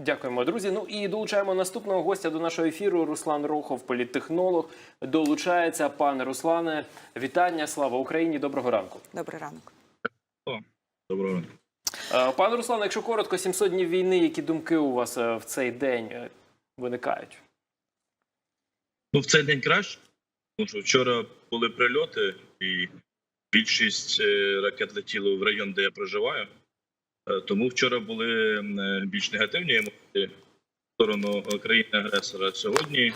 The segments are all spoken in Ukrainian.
Дякуємо, друзі. Ну і долучаємо наступного гостя до нашого ефіру. Руслан Рохов, політтехнолог. Долучається пане Руслане. Вітання, слава Україні! Доброго ранку. Добрий ранок. Доброго ранку. Е, Пане Руслане, якщо коротко, 700 днів війни, які думки у вас е, в цей день е, виникають? Ну, в цей день краще, тому що вчора були прильоти, і більшість ракет летіли в район, де я проживаю. Е, Тому вчора були е, більш негативні емоції в сторону е, країни-агресора. Сьогодні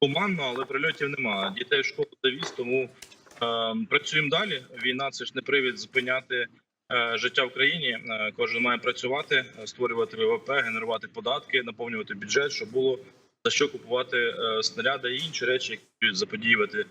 туманно, але прильотів немає. Дітей в школу завіз, тому е, працюємо далі. Війна це ж не привід зупиняти е, життя в країні. Е, Кожен має працювати, створювати ВВП, генерувати податки, наповнювати бюджет, щоб було за що купувати е, снаряди і інші речі, які будуть заподіювати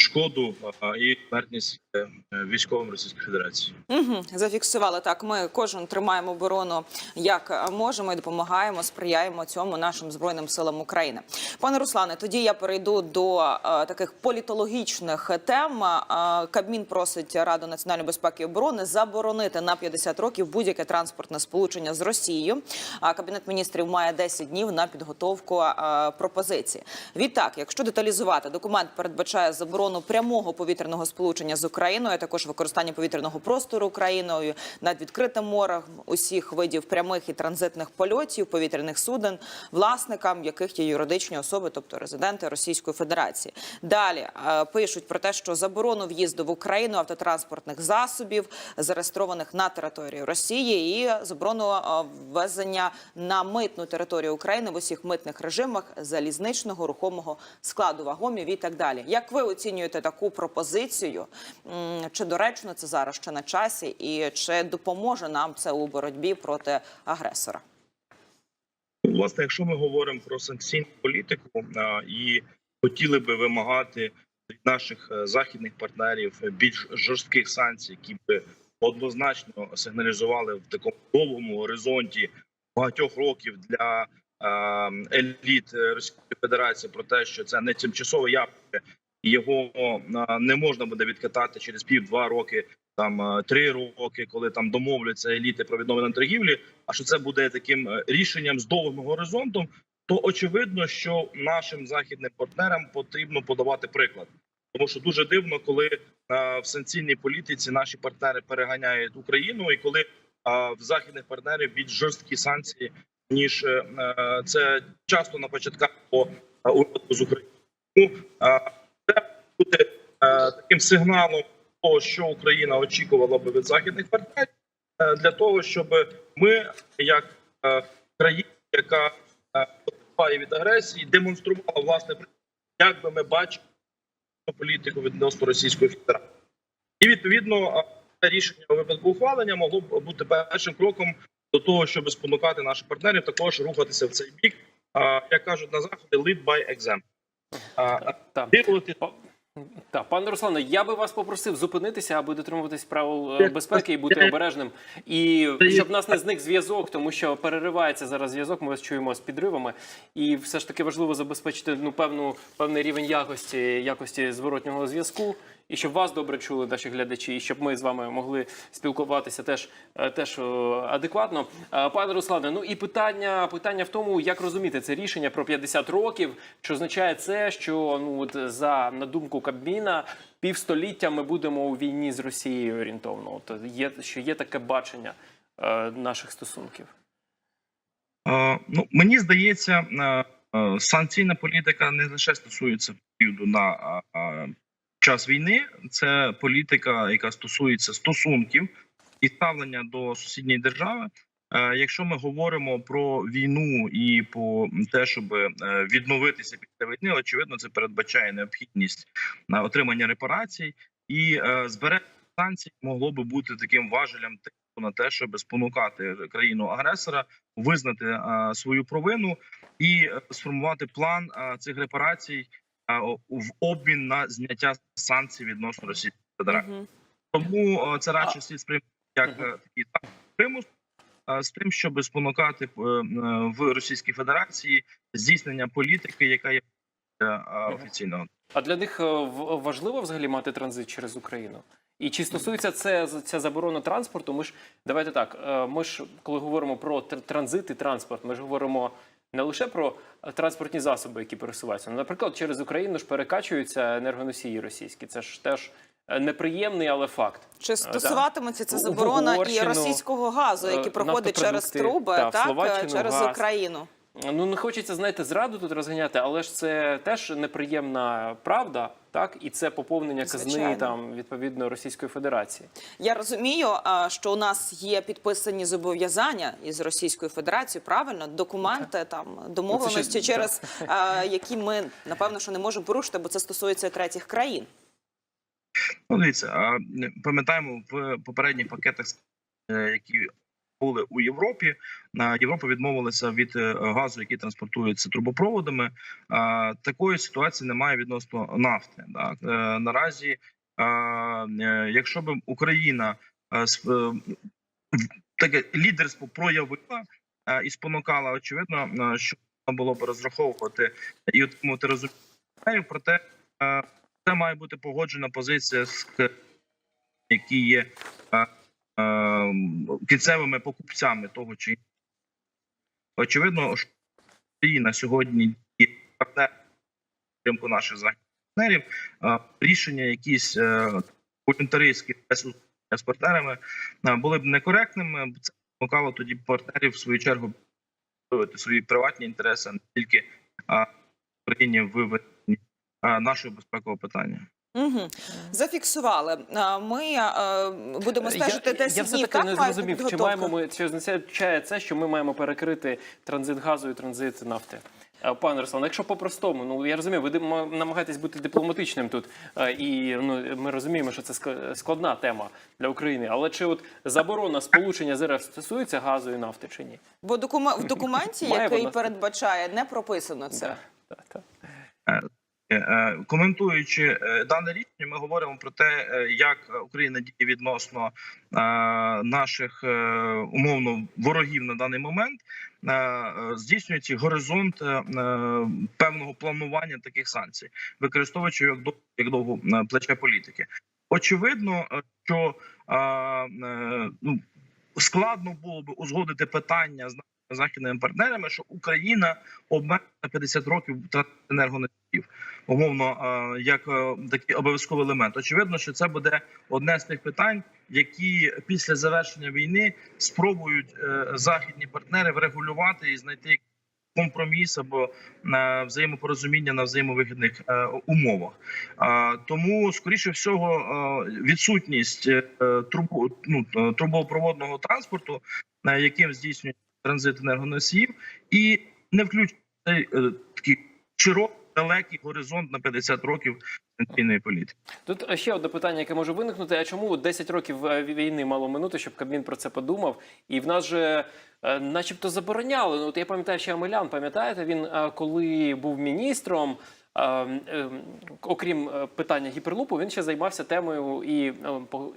шкоду і смертність е, е, військовим Російської Федерації. Угу, зафіксували так. Ми кожен тримаємо оборону як можемо і допомагаємо, сприяємо цьому нашим збройним силам України. Пане Руслане, тоді я перейду до е, таких політологічних тем. Е, Кабмін просить Раду національної безпеки і оборони заборонити на 50 років будь-яке транспортне сполучення з Росією. А Кабінет міністрів має 10 днів на підготовку е, пропозиції. Відтак, якщо деталізувати, документ передбачає заборону прямого повітряного сполучення з Україною, а також використання повітряного простору Україною над відкритим морем усіх видів прямих і транзитних польотів повітряних суден, власникам яких є юридичні особи, тобто резиденти Російської Федерації. Далі е, пишуть про те, що заборону в'їзду в Україну автотранспортних засобів, зареєстрованих на території Росії, і заборону е, ввезення на митну територію України в усіх митних режимах залізничного рухомого складу вагомів і так далі. Як ви оцінюєте таку пропозицію? Чи доречно це зараз ще на часі, і чи допоможе нам це у боротьбі проти агресора? Власне, якщо ми говоримо про санкційну політику і хотіли би вимагати від наших е, західних партнерів більш жорстких санкцій, які би однозначно сигналізували в такому довгому горизонті багатьох років для еліт Російської Федерації про те, що це не тимчасове явище, його не можна буде відкатати через пів-два роки, там три роки, коли там домовляться еліти про відновлення торгівлі. А що це буде таким е, рішенням з довгим горизонтом? То очевидно, що нашим західним партнерам потрібно подавати приклад, тому що дуже дивно, коли в санкційній політиці наші партнери переганяють Україну, і коли в західних партнерів більш жорсткі санкції ніж е, е, це часто на початках по уроку з України. Тому е, е, таким сигналом того, що Україна очікувала би від західних партнерів, е, для того, щоб ми, як е, країна, яка е, від агресії, демонструвала власне як би ми бачили політику відносно Російської Федерації. І відповідно е, це рішення у випадку ухвалення могло б бути першим кроком до того, щоб спонукати наших партнерів також рухатися в цей бік. А, Як кажуть на заході, lead by example. Так. Дивувати Так, пане Руслане, я би вас попросив зупинитися, аби дотримуватись правил е, безпеки і бути обережним. І щоб нас не зник зв'язок, тому що переривається зараз зв'язок. Ми вас чуємо з підривами, і все ж таки важливо забезпечити ну певну певний рівень якості якості зворотнього зв'язку. І щоб вас добре чули наші глядачі, і щоб ми з вами могли спілкуватися теж е, теж е, адекватно. Е, Пане Руслане, ну і питання питання в тому, як розуміти це рішення про 50 років. Чи означає це, що ну от за на думку Кабміна півстоліття ми будемо у війні з Росією орієнтовно? От є що є таке бачення наших стосунків? Ну, мені здається, санкційна політика не лише стосується періоду на час війни, це політика, яка стосується стосунків і ставлення до сусідньої держави. Е, Якщо ми говоримо про війну і по те, щоб е, відновитися після війни, очевидно, це передбачає необхідність отримання репарацій і е, збереження санкцій могло би бути таким важелем тиску на те, щоб спонукати країну агресора визнати е, свою провину і е, сформувати план е, цих репарацій е, в обмін на зняття санкцій відносно Російської Федерації. Мгм. Тому е, це радше слід сприймати як е, такий примус. е, З тим, щоб спонукати е, е, в Російській Федерації здійснення політики, яка є е, е, офіційного А для них е, важливо взагалі мати транзит через Україну? І чи стосується це ця заборона транспорту? Ми ж давайте так. е, Ми ж коли говоримо про тр- транзит і транспорт, ми ж говоримо не лише про е, транспортні засоби, які пересуваються. Наприклад, через Україну ж перекачуються енергоносії російські. Це ж теж е, неприємний, але факт. Чи стосуватиметься да. ця заборона і російського газу, е, який проходить через труби, та, так через газ. Україну? Ну не хочеться, знаєте, зраду тут розганяти, але ж це теж неприємна правда, так? І це поповнення казни там відповідно Російської Федерації. Я розумію, а, що у нас є підписані зобов'язання із Російською Федерацією, правильно, документи там домовленості, Ну, ще- через які ми напевно що не можемо порушити, бо це стосується третіх країн. Ну, дивіться, пам'ятаємо в попередніх пакетах, е, які були у Європі. а, Європа відмовилася від е, газу, який транспортується трубопроводами. Такої ситуації немає відносно нафти. Е, наразі, е, якщо б Україна е, е, таке лідерство проявила е, і спонукала, очевидно, е, що було б розраховувати і отримувати результатів. Проте е, це має бути погоджена позиція з які є е, е, кінцевими покупцями того чи іншого. очевидно, що Україна сьогодні є партнером підтримку наших західних партнерів. Рішення якісь е, волюнтаристські з партнерами е, були б некоректними. Це спонукало тоді партнерів в свою чергу свої приватні інтереси, не тільки в Україні в нашого безпекового питання. Угу. Зафіксували. А, Ми е, будемо стежити я, 10 я все днів. таки не має зрозумів, чи підготовка? маємо ми чи означає це, що ми маємо перекрити транзит газу і транзит нафти. Е, Пане Руслан, якщо по-простому, ну я розумію, ви дим- намагаєтесь бути дипломатичним тут, е, і ну ми розуміємо, що це ск- складна тема для України. Але чи от заборона сполучення з РФ стосується газу і нафти чи ні? Бо докумен- в документі, Має який вона- передбачає, не прописано це. Е, е, Коментуючи е, дане рішення, ми говоримо про те, як Україна діє відносно наших умовно ворогів на даний момент, е, горизонт певного планування таких санкцій, використовуючи як дов- як довго плече політики. Очевидно, що ну, складно було би узгодити питання з західними партнерами, що Україна обмежена на 50 років енергоносіїв, умовно, е, як е, такий обов'язковий елемент. Очевидно, що це буде одне з тих питань, які після завершення війни спробують е, західні партнери врегулювати і знайти компроміс або на взаємопорозуміння на взаємовигідних умовах. Тому, скоріше всього, відсутність трубу, ну, трубопроводного транспорту, яким здійснює транзит енергоносіїв, і не включити е, такий широкий далекий горизонт на 50 років пенсійної політики. Тут ще одне питання, яке може виникнути: а чому 10 років е, війни мало минути, щоб Кабмін про це подумав? І в нас же, е, начебто, забороняли. Ну, от я пам'ятаю, що Амелян, пам'ятаєте, він е, коли був міністром. Е, е, Окрім е, питання гіперлупу, він ще займався темою і, е,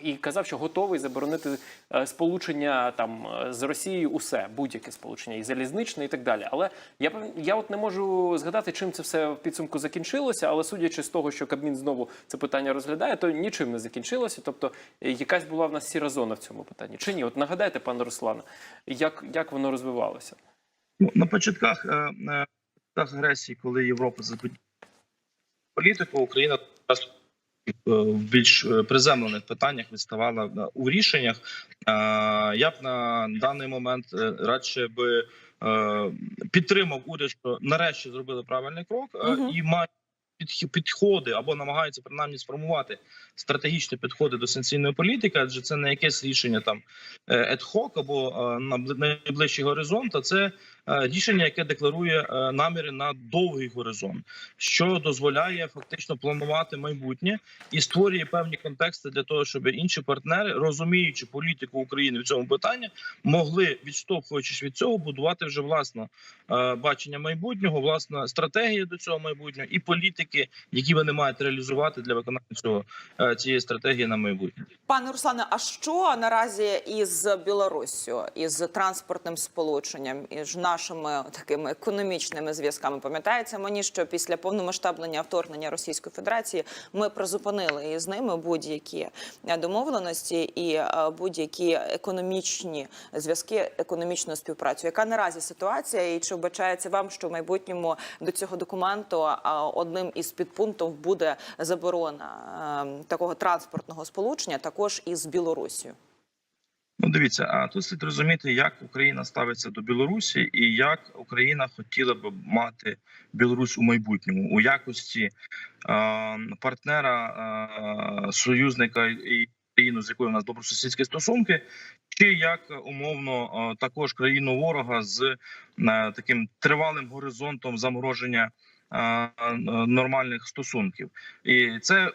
і казав, що готовий заборонити е, сполучення там з Росією усе, будь-яке сполучення, і залізничне, і так далі. Але я я от не можу згадати, чим це все в підсумку закінчилося. Але судячи з того, що Кабмін знову це питання розглядає, то нічим не закінчилося. Тобто якась була в нас сіра зона в цьому питанні. Чи ні? От нагадайте, пане Руслане, як, як воно розвивалося? Ну, на початках, е, агресії, коли Європа заподіяла політику, Україна е, в більш е, приземлених питаннях відставала е, у рішеннях. Я б на даний момент радше би підтримав уряд, що нарешті зробили правильний крок Мгм. і мають підх- підходи або намагаються принаймні сформувати стратегічні підходи до санкційної політики, адже це не якесь рішення там ед-хок або е, на бли- найближчий горизонт, а це рішення, яке декларує е, наміри на довгий горизонт, що дозволяє фактично планувати майбутнє і створює певні контексти для того, щоб інші партнери, розуміючи політику України в цьому питанні, могли відштовхуючись від цього, будувати вже власне е, бачення майбутнього, власна стратегія до цього майбутнього і політики які вони мають реалізувати для виконання цього е, цієї стратегії на майбутнє. Пане Руслане, а що наразі із Білоруссю, із транспортним сполученням, із нашими такими економічними зв'язками? Пам'ятається мені, що після повномасштаблення вторгнення Російської Федерації ми призупинили із ними будь-які е, домовленості і е, будь-які економічні зв'язки, економічну співпрацю. Яка наразі ситуація, і чи вбачається вам, що в майбутньому до цього документу одним із підпунктів буде заборона е, такого транспортного сполучення, також із Білорусію? Ну, дивіться, а тут слід розуміти, як Україна ставиться до Білорусі, і як Україна хотіла б мати Білорусь у майбутньому. У якості е, партнера, е, союзника і країну, з якою у нас добросусідські стосунки, чи як умовно також країну ворога з е, таким тривалим горизонтом замороження е, нормальних стосунків, і це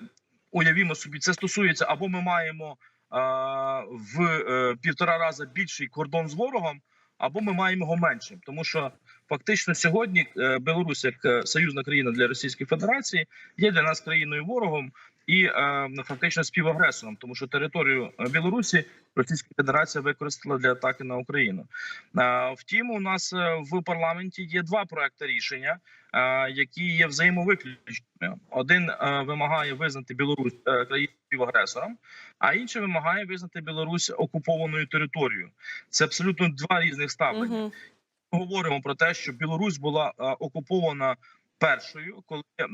уявімо собі, це стосується або ми маємо в е, півтора рази більший кордон з ворогом, або ми маємо його меншим, тому що фактично сьогодні е, Білорусь як е, союзна країна для Російської Федерації є для нас країною ворогом і фактично співагресором, тому що територію Білорусі Російська Федерація використала для атаки на Україну. Втім, у нас в парламенті є два проекти рішення, які є взаємовиключними. Один вимагає визнати Білорусь країною співагресором, а інший вимагає визнати Білорусь окупованою територією. Це абсолютно два різних ставлення. Угу. Ми говоримо про те, що Білорусь була е, окупована першою, коли е,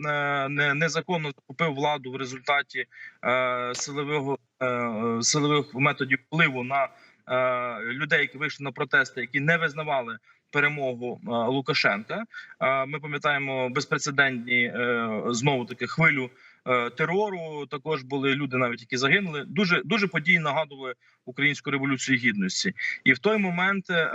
не, незаконно захопив владу в результаті е, силового е, силових методів впливу на е, людей, які вийшли на протести, які не визнавали. Перемогу е, Лукашенка. Е, Ми пам'ятаємо безпрецедентні е, знову таки хвилю е, терору. Також були люди, навіть які загинули. Дуже дуже події нагадували українську революцію гідності. І в той момент е,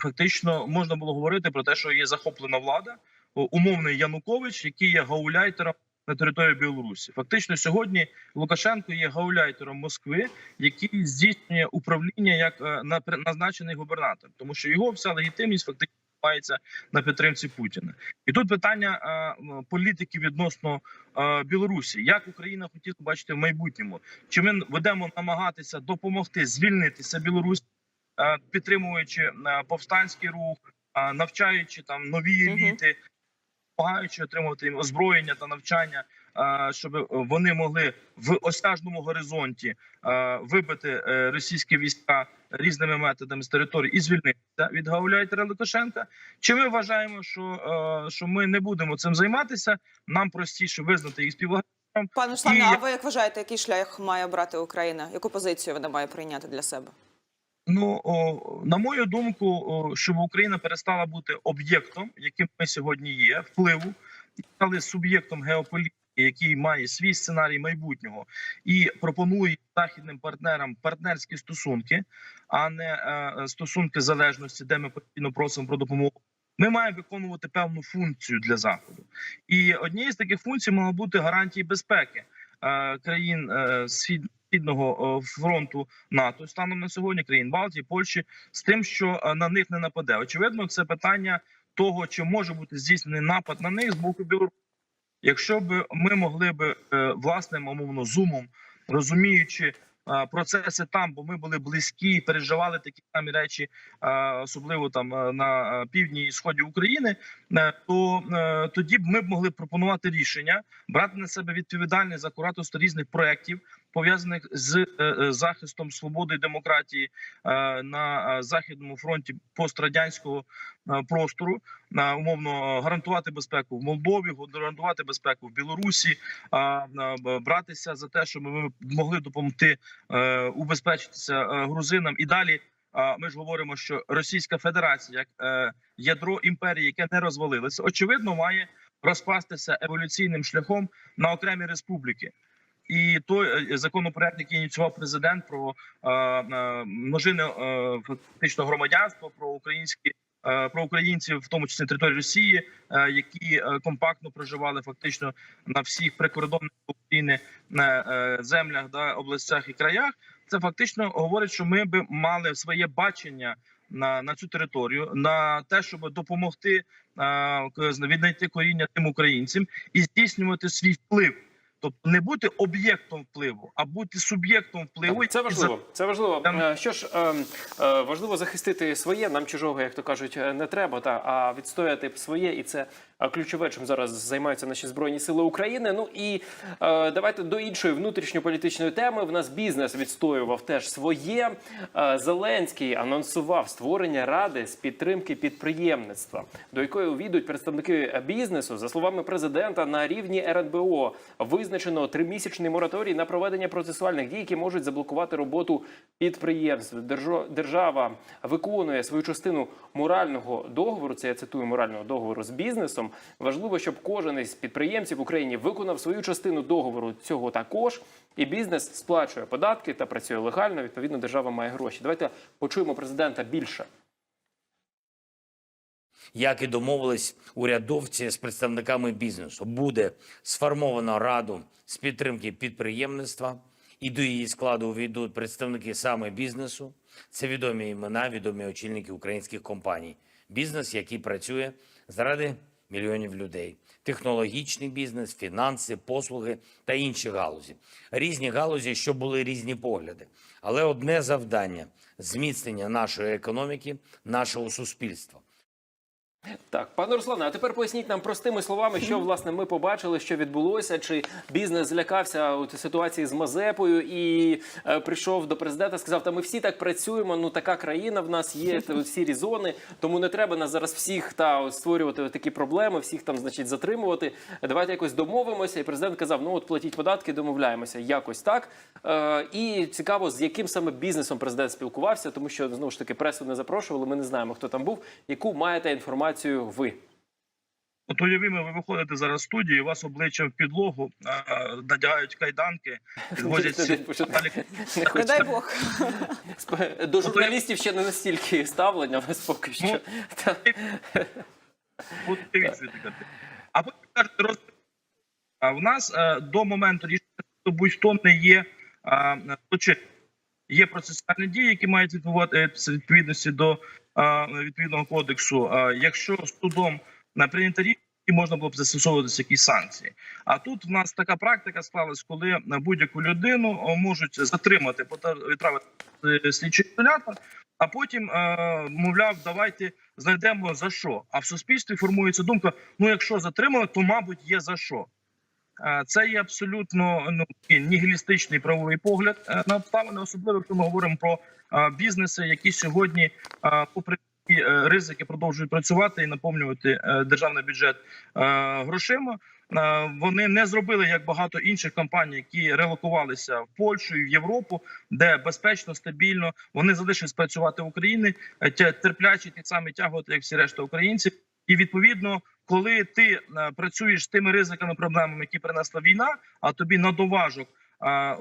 фактично можна було говорити про те, що є захоплена влада, умовний Янукович, який є гауляйтером на території Білорусі. Фактично, сьогодні Лукашенко є гауляйтером Москви, який здійснює управління як е, назначений губернатор, тому що його вся легітимність фактично мається на підтримці Путіна. І тут питання е, політики відносно е, Білорусі, як Україна хотіла бачити в майбутньому, чи ми будемо намагатися допомогти звільнитися Білорусь, е, підтримуючи е, повстанський рух, е, навчаючи там нові еліти, допомагаючи отримувати їм озброєння та навчання, е, щоб вони могли в осяжному горизонті е, вибити е, російські війська різними методами з території і звільнитися від гауляйтера Лукашенка. Чи ми вважаємо, що, е, що ми не будемо цим займатися? Нам простіше визнати їх співагресором. Пане Руслане, І- а ви як вважаєте, який шлях має обрати Україна? Яку позицію вона має прийняти для себе? Ну о, на мою думку, о, щоб Україна перестала бути об'єктом, яким ми сьогодні є, впливу і стали суб'єктом геополітики, який має свій сценарій майбутнього і пропонує західним партнерам партнерські стосунки, а не е, стосунки залежності, де ми постійно просимо про допомогу. Ми маємо виконувати певну функцію для заходу, і однією з таких функцій мала бути гарантії безпеки е, країн е, схід- східного фронту НАТО станом на сьогодні країн Балтії, Польщі з тим, що на них не нападе. Очевидно, це питання того, чи може бути здійснений напад на них з боку Білорусі. Якщо б ми могли б е, власним умовно зумом, розуміючи е, процеси там, бо ми були близькі і переживали такі самі речі, е, особливо там на півдні і сході України, то тоді б ми б могли пропонувати рішення, брати на себе відповідальність за кураторство різних проєктів, пов'язаних з е, е, захистом свободи і демократії е, на західному фронті пострадянського простору, умовно гарантувати безпеку в Молдові, гарантувати безпеку в Білорусі, братися за те, щоб ми могли допомогти убезпечитися грузинам і далі. Ми ж говоримо, що Російська Федерація, як ядро імперії, яке не розвалилося, очевидно, має розпастися еволюційним шляхом на окремі республіки. І той е, законопроект, який ініціював президент про е, е, множини е, фактично громадянство, про українські е, про українців, в тому числі території Росії, е, які е, компактно проживали фактично на всіх прикордонних України на е, землях, да, областях і краях. Це фактично говорить, що ми би мали своє бачення на, на цю територію, на те, щоб допомогти е, віднайти коріння тим українцям і здійснювати свій вплив. Тобто не бути об'єктом впливу, а бути суб'єктом впливу. Це важливо. Це важливо. Там- Що ж, е, е, важливо захистити своє, нам чужого, як то кажуть, е, не треба, та а відстояти своє, і це е, ключове, чим зараз займаються наші збройні сили України. Ну і давайте до іншої внутрішньополітичної теми. В нас бізнес відстоював теж своє. Зеленський анонсував створення ради з підтримки підприємництва, до якої увійдуть представники бізнесу, за словами президента, на рівні РНБО визначено тримісячний мораторій на проведення процесуальних дій, які можуть заблокувати роботу підприємств. Держава виконує свою частину морального договору. Це я цитую морального договору з бізнесом. Важливо, щоб кожен із підприємців в Україні виконав свою частину договору цього також. І бізнес сплачує податки та працює легально. Відповідно, держава має гроші. Давайте почуємо президента більше. Як і домовились урядовці з представниками бізнесу, буде сформовано раду з підтримки підприємництва, і до її складу увійдуть представники саме бізнесу. Це відомі імена, відомі очільники українських компаній. Бізнес, який працює заради мільйонів людей, технологічний бізнес, фінанси, послуги та інші галузі. Різні галузі, що були різні погляди. Але одне завдання зміцнення нашої економіки, нашого суспільства. Так, пане Руслане, а тепер поясніть нам простими словами, що власне ми побачили, що відбулося. Чи бізнес злякався у ситуації з Мазепою і е, прийшов до президента, сказав: Та ми всі так працюємо. Ну така країна в нас є та сірі зони, тому не треба нас зараз всіх та ось створювати такі проблеми, всіх там, значить, затримувати. Давайте якось домовимося. І президент казав: ну от платіть податки, домовляємося. Якось так. Е, і цікаво, з яким саме бізнесом президент спілкувався, тому що знову ж таки пресу не запрошували. Ми не знаємо, хто там був. Яку маєте інформацію ви? От уявімо, ви виходите зараз з студії, у вас обличчям в підлогу, а, надягають кайданки, підвозять дай Бог. До журналістів ще не настільки ставлення, в нас поки що. А потім кажете, а в нас е, до моменту рішення будь-хто не є е. Є процесуальні дії, які мають відбуватися відповідності до е, відповідного кодексу. Якщо судом на прийняте рішення, можна було б застосовуватися якісь санкції. А тут в нас така практика склалась, коли будь-яку людину можуть затримати, відправити слідчий ізолятор, а потім, е, мовляв, давайте знайдемо за що. А в суспільстві формується думка: ну, якщо затримали, то мабуть є за що. Е, Це є абсолютно ну нігілістичний правовий погляд е, на обставини, особливо якщо ми говоримо про е, бізнеси, які сьогодні, попри ризики, продовжують працювати і наповнювати державний бюджет грошима. Вони не зробили як багато інших компаній, які релокувалися в Польщу і в Європу, де безпечно, стабільно вони залишились працювати в Україні, терплячі ті самі тягувати, як всі решта українців. І відповідно, коли ти е, працюєш з тими ризиками, проблемами, які принесла війна, а тобі на доважок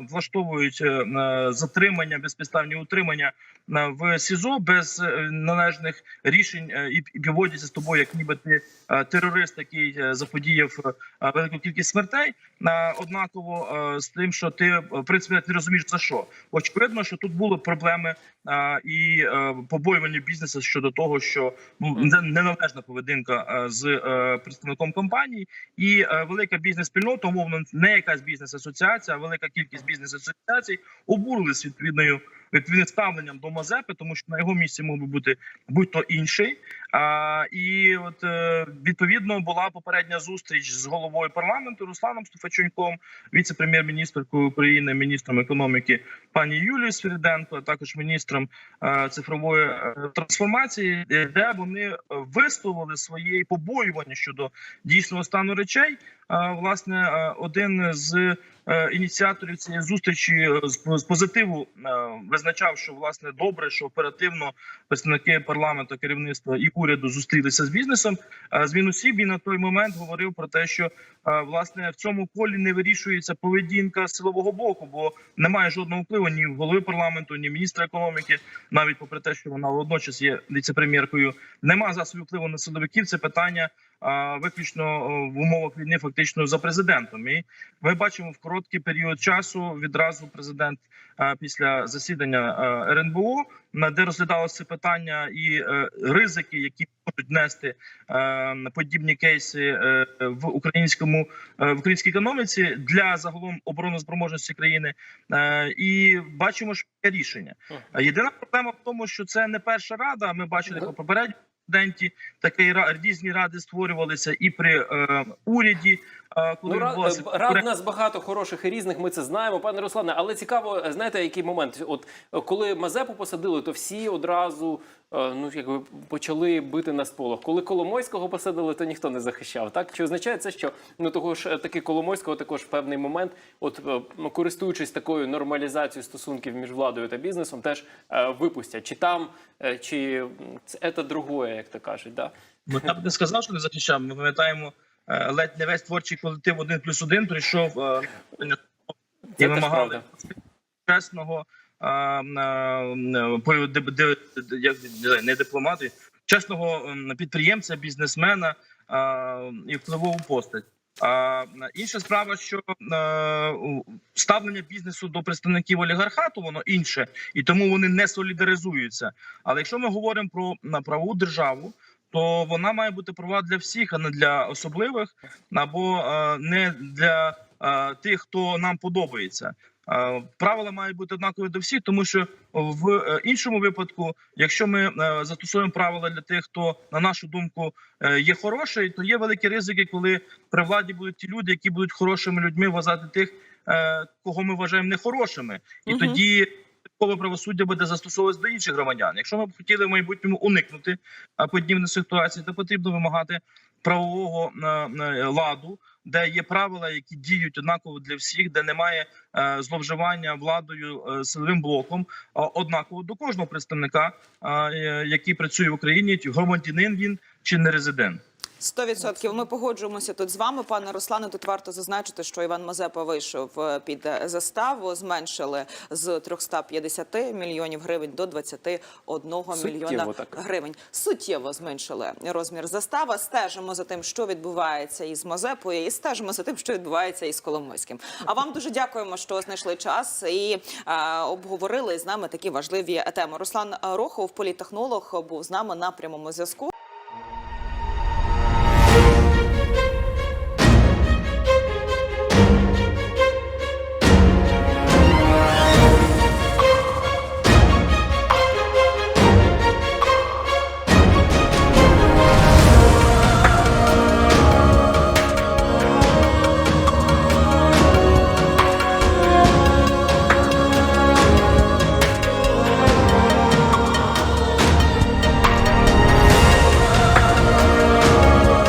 влаштовують е, затримання, безпідставні утримання е, в СІЗО без е, належних рішень і поводяться з тобою, як ніби ти терорист, який заподіяв велику кількість смертей. Однаково з тим, що ти в принципі не розумієш за що. Очевидно, що тут були проблеми і побоювання бізнесу щодо того, що ну неналежна поведінка з представником компанії, і велика бізнес-спільнота, умовно, не якась бізнес-асоціація, а велика кількість бізнес-асоціацій обурились відповідною відповідним ставленням до Мазепи, тому що на його місці мог би бути будь-то інший. А, і от е, відповідно була попередня зустріч з головою парламенту Русланом Стефаченком, віце-прем'єр-міністркою України, міністром економіки пані Юлією Свириденко, а також міністром е, цифрової е, трансформації, де вони висловили свої побоювання щодо дійсного стану речей. Е, Власне, один з ініціаторів цієї зустрічі з позитиву визначав, що власне добре, що оперативно представники парламенту, керівництва і уряду зустрілися з бізнесом. З мінусів він на той момент говорив про те, що власне в цьому полі не вирішується поведінка силового боку, бо немає жодного впливу ні в голови парламенту, ні міністра економіки, навіть попри те, що вона водночас є віце-прем'єркою. Нема засобів впливу на силовиків. Це питання виключно в умовах війни, фактично за президентом. І ми бачимо в короткий період часу відразу президент після засідання. е, РНБО, де розглядалося це питання і е, ризики, які можуть нести е, подібні кейси е, в українському е, в українській економіці для загалом обороноспроможності країни. Е, І бачимо, що є рішення. Е, Єдина проблема в тому, що це не перша рада. Ми бачили по попередньому президенті такі різні ради створювалися і при е, уряді. Е, Коли Ну, рад, відбулася е, рад у нас багато хороших і різних. Ми це знаємо, пане Руслане. Але цікаво, е, знаєте, який момент? От е, коли Мазепу посадили, то всі одразу е, ну якби почали бити на сполох. Коли Коломойського посадили, то ніхто не захищав. Так чи означає це, що ну того ж е, таки Коломойського також в певний момент, от е, ну, користуючись такою нормалізацією стосунків між владою та бізнесом, теж е, випустять. Чи там, е, чи це другое, як то кажуть, да? Ну, я б не сказав, що не захищав. Ми пам'ятаємо, е, ледь не весь творчий колектив один плюс один прийшов е, і вимагали чесного е, е, не дипломата, чесного підприємця, бізнесмена е, і впливову постать. А інша справа, що е, ставлення бізнесу до представників олігархату, воно інше, і тому вони не солідаризуються. Але якщо ми говоримо про правову державу, то вона має бути права для всіх, а не для особливих, або е, не для е, тих, хто нам подобається. Е, Правила мають бути однакові до всіх, тому що в іншому випадку, якщо ми застосуємо правила для тих, хто на нашу думку є хороший, то є великі ризики, коли при владі будуть ті люди, які будуть хорошими людьми вважати тих, кого ми вважаємо нехорошими, і Мгм. тоді Військове правосуддя буде застосовуватися до інших громадян. Якщо ми б хотіли в майбутньому уникнути подібних ситуацій, то потрібно вимагати правового е, е, ладу, де є правила, які діють однаково для всіх, де немає е, зловживання владою силовим блоком, однаково до кожного представника, який працює в Україні, громадянин він чи не резидент. Сто відсотків. Ми погоджуємося тут з вами, пане Руслане. Тут варто зазначити, що Іван Мазепа вийшов е, під е, заставу. Зменшили з 350 мільйонів гривень до 21 Суттєво мільйона так. гривень. Суттєво зменшили розмір застави. Стежимо за тим, що відбувається із Мазепою, і стежимо за тим, що відбувається із Коломойським. А вам дуже дякуємо, що знайшли час і е, обговорили з нами такі важливі теми. Руслан Рохов, політтехнолог, був з нами на прямому зв'язку.